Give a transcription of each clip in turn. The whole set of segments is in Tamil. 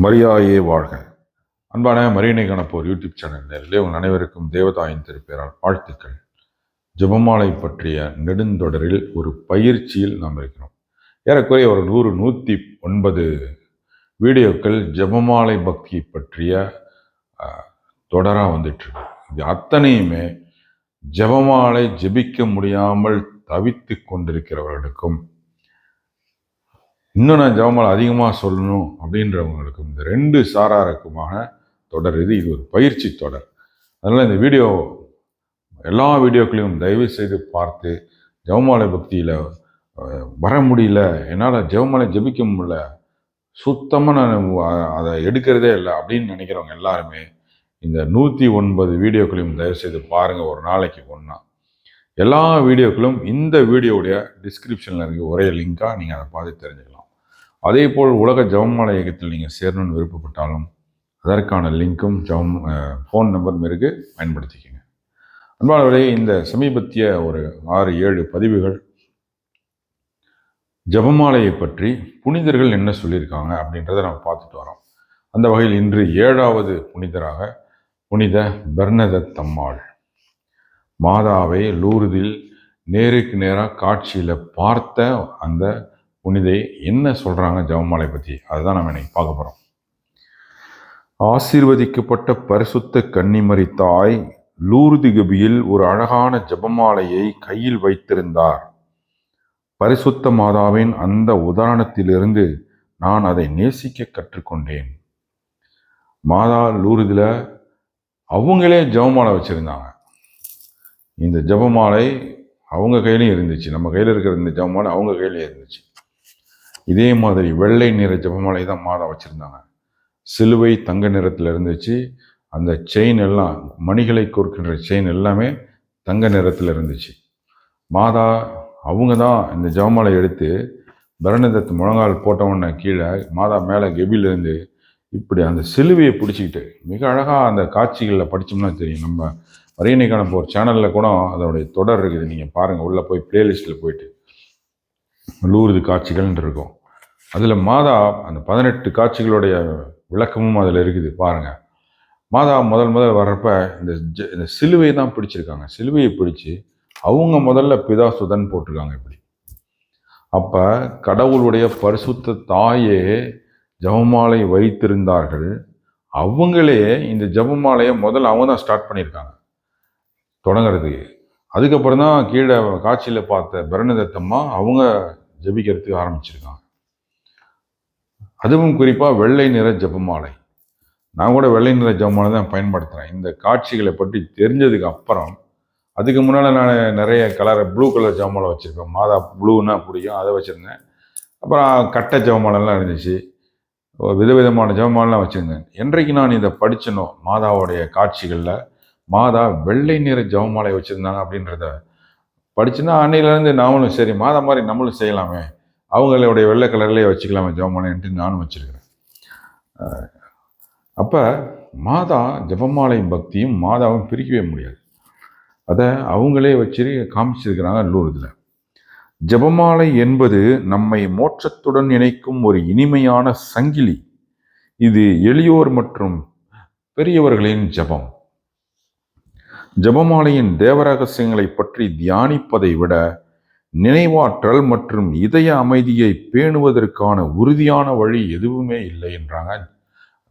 மரியாயே வாழ்க. அன்பான மரியனை கணப்போர் யூடியூப் சேனல் நேரிலே உங்கள் அனைவருக்கும் தேவதாயின் திருப்பேரால் வாழ்த்துக்கள். ஜெபமாலை பற்றிய நெடுந்தொடரில் ஒரு பயிற்சியில் நாம் இருக்கிறோம். ஏறக்குறைய ஒரு நூறு நூற்றி ஒன்பது வீடியோக்கள் ஜெபமாலை பக்தி பற்றிய தொடராக வந்துட்டுருக்கு இது அத்தனையுமே ஜெபமாலை ஜெபிக்க முடியாமல் தவித்து கொண்டிருக்கிறவர்களுக்கும் இன்னும் நான் ஜெபமாலை அதிகமாக சொல்லணும் அப்படின்றவங்களுக்கும் இந்த ரெண்டு சாராருக்குமான தொடர் இது இது ஒரு பயிற்சி தொடர். அதனால் இந்த வீடியோ எல்லா வீடியோக்களையும் தயவு செய்து பார்த்து ஜெபமாலை பக்தியில் வர முடியல என்னால் ஜெபமாலை ஜெபிக்க முடியல சுத்தமாக நான் அதை எடுக்கிறதே இல்லை அப்படின்னு நினைக்கிறவங்க எல்லாருமே இந்த நூற்றி ஒன்பது வீடியோக்களையும் தயவுசெய்து பாருங்கள் ஒரு நாளைக்கு ஒன்றா எல்லா வீடியோக்களும் இந்த வீடியோவுடைய டிஸ்கிரிப்ஷனில் இருக்க ஒரே லிங்காக நீங்கள் அதை பார்த்து தெரிஞ்சுக்கலாம். அதே போல் உலக ஜவமாலை இயக்கத்தில் நீங்கள் சேரணும்னு விருப்பப்பட்டாலும் அதற்கான லிங்க்கும் ஜெபம் ஃபோன் நம்பரும் இருக்கு. பயன்படுத்திக்கோங்க. அன்பானவர்களே இந்த சமீபத்திய ஒரு ஆறு ஏழு பதிவுகள் ஜபமாலையை பற்றி புனிதர்கள் என்ன சொல்லியிருக்காங்க அப்படின்றத நம்ம பார்த்துட்டு வரோம். அந்த வகையில் இன்று ஏழாவது புனிதராக புனித பெர்னதத் தம்மாள் மாதாவை லூர்தில் நேருக்கு நேராக காட்சியில் பார்த்த அந்த புனிதை என்ன சொல்கிறாங்க ஜபமாலை பற்றி அதுதான் நம்ம இன்னைக்கு பார்க்க போகிறோம் ஆசீர்வதிக்கப்பட்ட பரிசுத்த கன்னிமரி தாய் லூர்தி கபியில் ஒரு அழகான ஜபமாலையை கையில் வைத்திருந்தார். பரிசுத்த மாதாவின் அந்த உதாரணத்திலிருந்து நான் அதை நேசிக்க கற்றுக்கொண்டேன். மாதா லூர்தில் அவங்களே ஜபமாலை வச்சுருந்தாங்க. இந்த ஜபமாலை அவங்க கையிலையும் இருந்துச்சு. நம்ம கையில் இருக்கிற இந்த ஜபமாலை அவங்க கையிலையும் இருந்துச்சு. இதே மாதிரி வெள்ளை நிற ஜபமாலை தான் மாதா வச்சுருந்தாங்க. சிலுவை தங்க நிறத்தில் இருந்துச்சு. அந்த செயின் எல்லாம் மணிகளை கோர்க்கின்ற செயின் எல்லாமே தங்க நிறத்தில் இருந்துச்சு. மாதா அவங்க தான் இந்த ஜபமாலை எடுத்து பரணதத்து முழங்கால் போட்டவொன்னே கீழே மாதா மேலே கெபிலேருந்து இப்படி அந்த சிலுவையை பிடிச்சிக்கிட்டு மிக அழகாக அந்த காட்சிகளில் படித்தோம்னா தெரியும். நம்ம மரியணைக்கான ஒரு சேனலில் கூட அதோடைய தொடர் இருக்குது. நீங்கள் பாருங்கள் உள்ளே போய் ப்ளேலிஸ்ட்டில் போயிட்டு. லூர்து காட்சிகள்னு இருக்கும். அதில் மாதா அந்த பதினெட்டு காட்சிகளுடைய விளக்கமும் அதில் இருக்குது பாருங்கள் மாதா முதல் முதல் வர்றப்ப இந்த ஜ இந்த சிலுவையை தான் பிடிச்சிருக்காங்க. சிலுவையை பிடிச்சி அவங்க முதல்ல பிதா சுதன் போட்டிருக்காங்க இப்படி. அப்போ கடவுளுடைய பரிசுத்த தாயே ஜபமாலை வைத்திருந்தார்கள். அவங்களே இந்த ஜபமாலையை முதல்ல அவங்க தான் ஸ்டார்ட் பண்ணியிருக்காங்க. தொடங்கிறதுக்கு. அதுக்கப்புறம் தான் கீழே காட்சியில் பார்த்த பரணதத்தம்மா அவங்க ஜபிக்கிறதுக்கு ஆரம்பிச்சிருக்காங்க. அதுவும் குறிப்பாக வெள்ளை நிற ஜபமாலை. நான் கூட வெள்ளை நிற ஜபமாலை தான் பயன்படுத்துகிறேன் இந்த காட்சிகளை பற்றி தெரிஞ்சதுக்கு அப்புறம் அதுக்கு முன்னால் நான் நிறைய கலர் ப்ளூ கலர் ஜபமாலை வச்சுருப்பேன். மாதா ப்ளூன்னா பிடிக்கும். அதை வச்சுருந்தேன். அப்புறம் கட்டை ஜபமாலைலாம் இருந்துச்சு. விதவிதமான ஜபமாலாம் வச்சுருந்தேன். என்றைக்கு நான் இதை படித்தனோ மாதாவுடைய காட்சிகளில் மாதா வெள்ளை நிற ஜவமாலை வச்சுருந்தாங்க அப்படின்றத படிச்சுன்னா அன்னையிலேருந்து நாமளும் சரி மாதா மாதிரி நம்மளும் செய்யலாமே. அவங்களுடைய வெள்ளை கலர்லேயே வச்சுக்கலாமே ஜபமாலைன்ட்டு நானும் வச்சுருக்கிறேன். அப்போ மாதா ஜபமாலையும் பக்தியும் மாதாவும் பிரிக்கவே முடியாது. அதை அவங்களே வச்சு காமிச்சிருக்கிறாங்க லூர்தில் ஜபமாலை என்பது நம்மை மோட்சத்துடன் இணைக்கும் ஒரு இனிமையான சங்கிலி. இது எளியோர் மற்றும் பெரியவர்களின் ஜபம். ஜபமாலையின் தேவரகசியங்களை பற்றி தியானிப்பதை விட நினைவாற்றல் மற்றும் இதய அமைதியை பேணுவதற்கான உறுதியான வழி எதுவுமே இல்லை என்றாங்க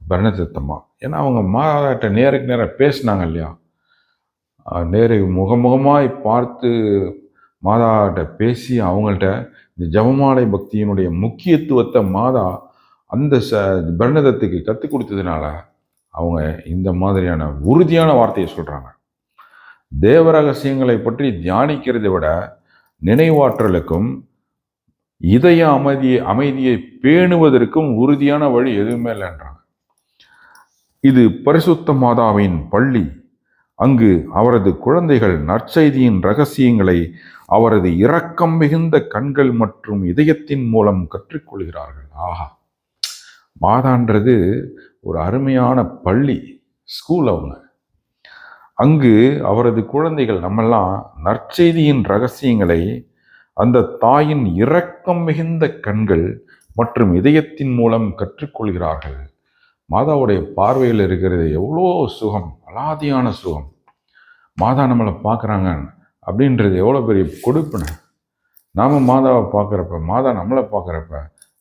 பரணதத்தம்மா. ஏன்னா அவங்க மாதாட்ட நேருக்கு நேராக பேசினாங்க இல்லையா? நேரு முகமுகமாய் பார்த்து மாதாட்ட பேசி அவங்கள்ட்ட இந்த ஜபமாலை பக்தியினுடைய முக்கியத்துவத்தை மாதா அந்த ச பரணதத்துக்கு கற்றுக் கொடுத்ததுனால அவங்க இந்த மாதிரியான உறுதியான வார்த்தையை சொல்கிறாங்க தேவ ரகசியங்களை பற்றி தியானிக்கிறதை விட நினைவாற்றலுக்கும் இதய அமைதியை அமைதியை பேணுவதற்கும் உறுதியான வழி எதுவுமே இல்லைன்றாங்க. இது பரிசுத்த மாதாவின் பள்ளி. அங்கு அவரது குழந்தைகள் நற்செய்தியின் ரகசியங்களை அவரது இரக்கம் மிகுந்த கண்கள் மற்றும் இதயத்தின் மூலம் கற்றுக்கொள்கிறார்கள். ஆஹா! மாதான்றது ஒரு அருமையான பள்ளி ஸ்கூல் அவங்க. அங்கு அவரது குழந்தைகள் நம்மெல்லாம் நற்செய்தியின் ரகசியங்களை அந்த தாயின் இரக்கம் மிகுந்த கண்கள் மற்றும் இதயத்தின் மூலம் கற்றுக்கொள்கிறார்கள். மாதாவுடைய பார்வையில் இருக்கிறது எவ்வளோ சுகம் அலாதியான சுகம். மாதா நம்மளை பார்க்குறாங்க அப்படின்றது எவ்வளோ பெரிய கொடுப்பினை. நாம் மாதாவை பார்க்குறப்ப மாதா நம்மளை பார்க்குறப்ப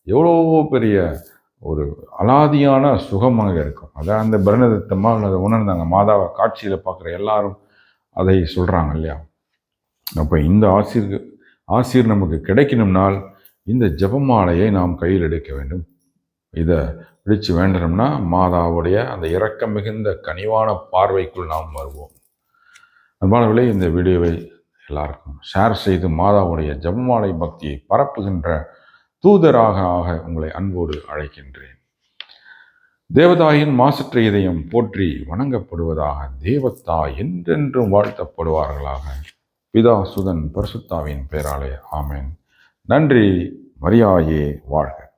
எவ்வளோ பெரிய ஒரு அலாதியான சுகமாக இருக்கும். அதான் அந்த பிரணதத்தமாக அதை உணர்ந்தாங்க. மாதாவை காட்சியில் பார்க்குற எல்லாரும் அதை சொல்கிறாங்க இல்லையா? அப்போ இந்த ஆசிர் ஆசிர் நமக்கு கிடைக்கணும்னால் இந்த ஜபமாலையை நாம் கையில் எடுக்க வேண்டும். இதை பிடிச்சு வேண்டணும்னா மாதாவுடைய அந்த இரக்கம் மிகுந்த கனிவான பார்வைக்குள் நாம் வருவோம். அன்பானவர்களே இந்த வீடியோவை எல்லாருக்கும் ஷேர் செய்து மாதாவுடைய ஜபமாலை பக்தியை பரப்புகின்ற தூதராக ஆக உங்களை அன்போடு அழைக்கின்றேன். தேவதாயின் மாசற்ற இதயம் போற்றி வணங்கப்படுவதாக தேவத்தாய் என்றென்றும் வாழ்த்தப்படுவார்களாக. பிதா சுதன் பரிசுத்தாவின் பேராலே ஆமேன். நன்றி மரியாயே வாழ்க.